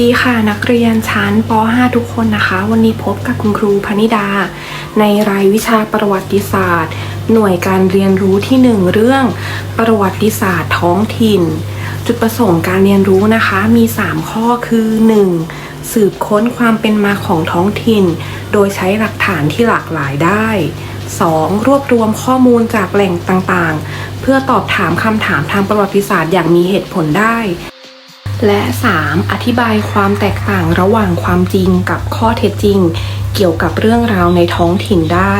ดีค่ะนักเรียนชั้นป .5 ทุกคนนะคะ วันนี้พบกับคุณครูพนิดา ในรายวิชาประวัติศาสตร์ หน่วยการเรียนรู้ที่ 1 เรื่องประวัติศาสตร์ท้องถิ่น จุดประสงค์การเรียนรู้นะคะมี 3 ข้อคือ 1. สืบค้นความเป็นมาของท้องถิ่น โดยใช้หลักฐานที่หลากหลายได้ 2. รวบรวมข้อมูลจากแหล่งต่างๆ เพื่อตอบถามคำถามทางประวัติศาสตร์อย่างมีเหตุผลได้ และ 3. อธิบายความแตกต่างระหว่างความจริงกับข้อเท็จจริง เกี่ยวกับเรื่องราวในท้องถิ่นได้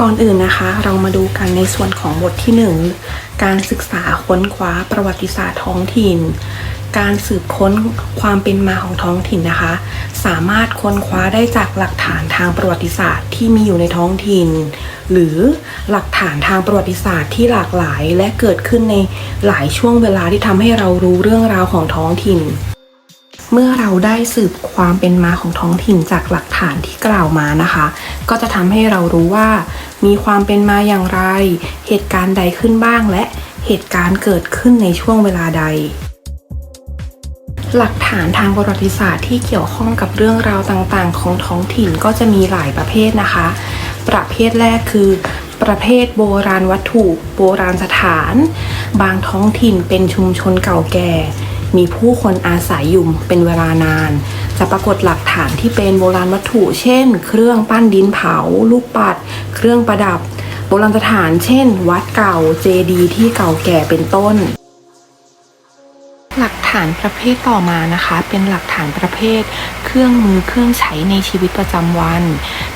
ก่อนอื่นนะคะ เรามาดูกันในส่วนของบทที่ 1 การศึกษาค้นคว้าประวัติศาสตร์ท้องถิ่น การสืบค้นความเป็นมาของท้องถิ่นนะคะ สามารถค้นคว้าได้จากหลักฐานทางประวัติศาสตร์ที่มีอยู่ในท้องถิ่น หรือหลักฐานทางประวัติศาสตร์ที่หลากหลายและเกิดขึ้นในหลายช่วงเวลาที่ทำให้เรารู้เรื่องราวของท้องถิ่น เมื่อเราได้สืบความเป็นมาของท้องถิ่นจากหลักฐานที่กล่าวมานะคะ ก็จะทำให้เรารู้ว่า มีความเป็นมาอย่างไร เหตุการณ์ใดขึ้นบ้าง และเหตุการณ์เกิดขึ้นในช่วงเวลาใดหลักฐานทางประวัติศาสตร์ที่เกี่ยวข้องกับเรื่องราวต่างๆ ของท้องถิ่นก็จะมีหลายประเภทนะคะ ประเภทแรกคือ ประเภทโบราณวัตถุ โบราณสถาน บางท้องถิ่นเป็นชุมชนเก่าแก่ มีผู้คนอาศัยอยู่เป็นเวลานาน จะปรากฏหลักฐานที่เป็นโบราณวัตถุ เช่น เครื่องปั้นดินเผา ลูกปัด เครื่องประดับ โบราณสถาน เช่น วัดเก่า เจดีย์ที่เก่าแก่เป็นต้น หลักฐานประเภทต่อมานะคะ เป็นหลักฐานประเภท เครื่องมือเครื่องใช้ในชีวิตประจำวัน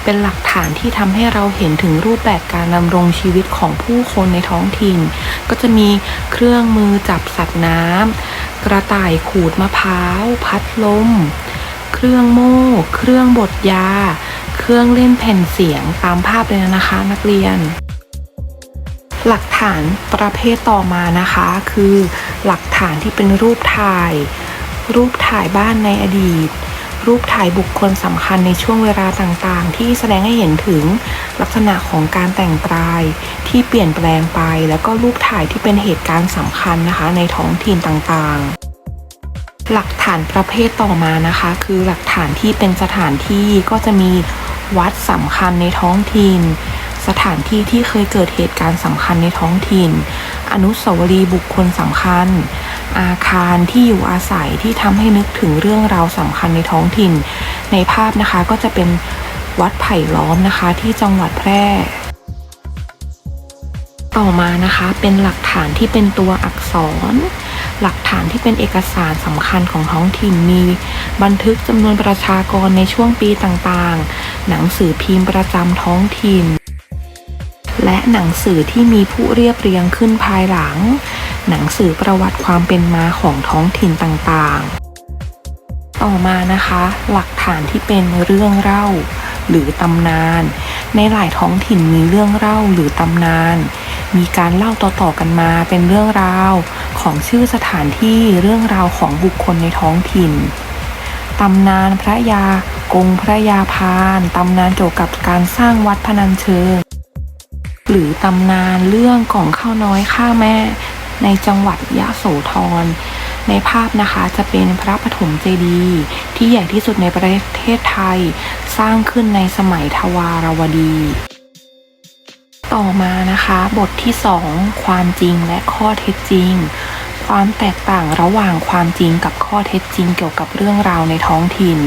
เป็นหลักฐานที่ทำให้เราเห็นถึงรูปแบบการดำรงชีวิตของผู้คนในท้องถิ่น ก็จะมีเครื่องมือจับสัตว์น้ำกระต่ายขูดมะพร้าว พัดลม เครื่องโม่ เครื่องบดยา เครื่องเล่นแผ่นเสียงตามภาพเลยนะคะ นักเรียน หลักฐานประเภทต่อมานะคะ คือหลักฐานที่เป็นรูปถ่าย รูปถ่ายบ้านในอดีต รูปถ่ายบุคคลสำคัญในช่วงเวลาต่างๆ ที่แสดงให้เห็นถึงลักษณะของการแต่งกายที่เปลี่ยนแปลงไป แล้วก็รูปถ่ายที่เป็นเหตุการณ์สำคัญนะคะ ในท้องถิ่นต่างๆหลักฐานประเภทต่อมานะคะ คือหลักฐานที่เป็นสถานที่ก็จะมีวัดสำคัญในท้องถิ่น สถานที่ที่เคยเกิดเหตุการณ์สำคัญในท้องถิ่น อนุสาวรีย์บุคคลสำคัญ อาคารที่อยู่อาศัยที่ทำให้นึกถึงเรื่องราวสำคัญในท้องถิ่น ในภาพนะคะก็จะเป็นวัดไผ่ล้อมนะคะที่จังหวัดแพร่ต่อมานะคะเป็นหลักฐานที่เป็นตัวอักษร หลักฐานที่เป็นเอกสารสำคัญของท้องถิ่นมี บันทึกจำนวนประชากรในช่วงปีต่างๆ หนังสือพิมพ์ประจำท้องถิ่น และหนังสือที่มีผู้เรียบเรียงขึ้นภายหลัง หนังสือประวัติความเป็นมาของท้องถิ่นต่างๆ ต่อมานะคะ หลักฐานที่เป็นเรื่องเล่า หรือตำนาน ในหลายท้องถิ่นมีเรื่องเล่าหรือตำนาน มีการเล่าต่อๆกันมาเป็นเรื่องราวของชื่อสถานที่เรื่องราวของบุคคลในท้องถิ่นตำนานพระยากงพระยาพาน ตำนานเกี่ยวกับการสร้างวัดพนัญเชิง หรือตำนานเรื่องกล่องข้าวน้อยข้าแม่ ในจังหวัดยะโสธร ในภาพนะคะจะเป็นพระปฐมเจดีย์ที่ใหญ่ที่สุดในประเทศไทย สร้างขึ้นในสมัยทวารวดี ต่อมานะคะบทที่ 2 ความจริงและข้อเท็จจริง ความแตกต่างระหว่างความจริงกับข้อเท็จจริงเกี่ยวกับเรื่องราวในท้องถิ่น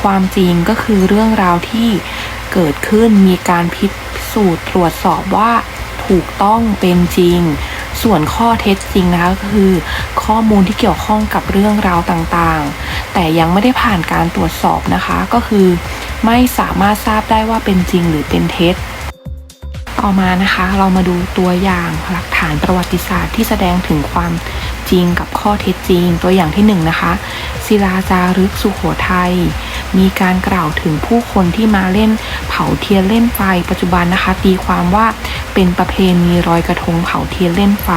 ความจริงก็คือเรื่องราวที่เกิดขึ้นมีการพิ สูจน์ตรวจสอบว่าถูกต้องเป็นจริง ส่วนข้อเท็จจริงนะคะก็คือ ข้อมูลที่เกี่ยวข้องกับเรื่องราวต่างๆ แต่ยังไม่ได้ผ่านการตรวจสอบนะคะก็คือ ไม่สามารถทราบได้ว่าเป็นจริงหรือเป็นเท็จต่อมานะคะเรามาดูตัวอย่างหลักฐานประวัติศาสตร์ที่แสดงถึงความ จริงกับข้อเท็จจริง ตัวอย่างที่หนึ่งนะคะศิลาจารึกสุขโขทัยมีการกล่าวถึงผู้คนที่มาเล่นเผาเทียนเล่นไฟ ปัจจุบันนะคะ ตีความว่าเป็นประเพณีลอยกระทงเผาเทียนเล่นไฟ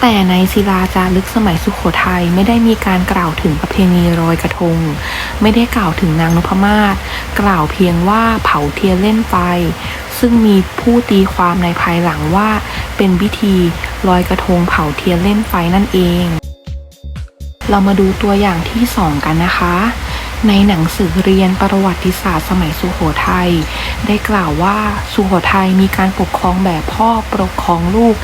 แต่ในศิลาจารึกสมัยสุขโขทัยไม่ได้มีการกล่าวถึงประเพณีลอยกระทง ไม่ได้กล่าวถึงนางนพมาศกล่าวเพียงว่าเผาเทียนเล่นไฟ ซึ่งมีผู้ตีความในภายหลังว่า เป็นพิธีลอยกระทงเผาเทียนเล่นไฟนั่นเอง เรามาดูตัวอย่างที่สองกันนะคะ ในหนังสือเรียนประวัติศาสตร์สมัยสุโขทัยได้กล่าวว่าสุโขทัยมีการปกครองแบบพ่อปกครองลูก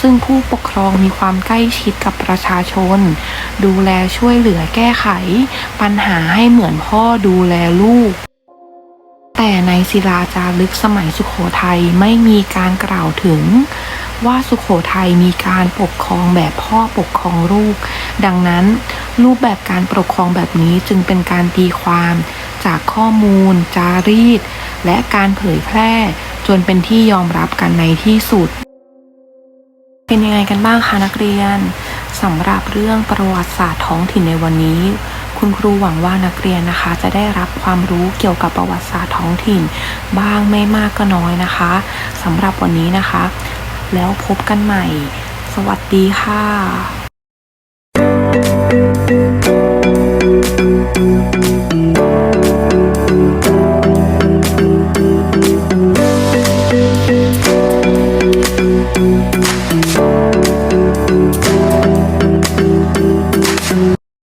ซึ่งผู้ปกครองมีความใกล้ชิดกับประชาชน ดูแลช่วยเหลือแก้ไข ปัญหาให้เหมือนพ่อดูแลลูก แต่ในศิลาจารึกสมัยสุขโขทัยไม่มีการกล่าวถึง ว่าสุขโขทัยมีการปกครองแบบพ่อปกครองลูก ดังนั้นรูปแบบการปกครองแบบนี้จึงเป็นการตีความจากข้อมูล จารีต และการเผยแพร่ จนเป็นที่ยอมรับกันในที่สุด เป็นยังไงกันบ้างคะนักเรียนสำหรับเรื่องประวัติศาสตร์ท้องถิ่นในวันนี้ คุณครูหวังว่านักเรียนนะคะ จะได้รับความรู้เกี่ยวกับประวัติศาสตร์ท้องถิ่น บ้างไม่มากก็น้อยนะคะสำหรับวันนี้นะคะ แล้วพบกันใหม่ สวัสดีค่ะ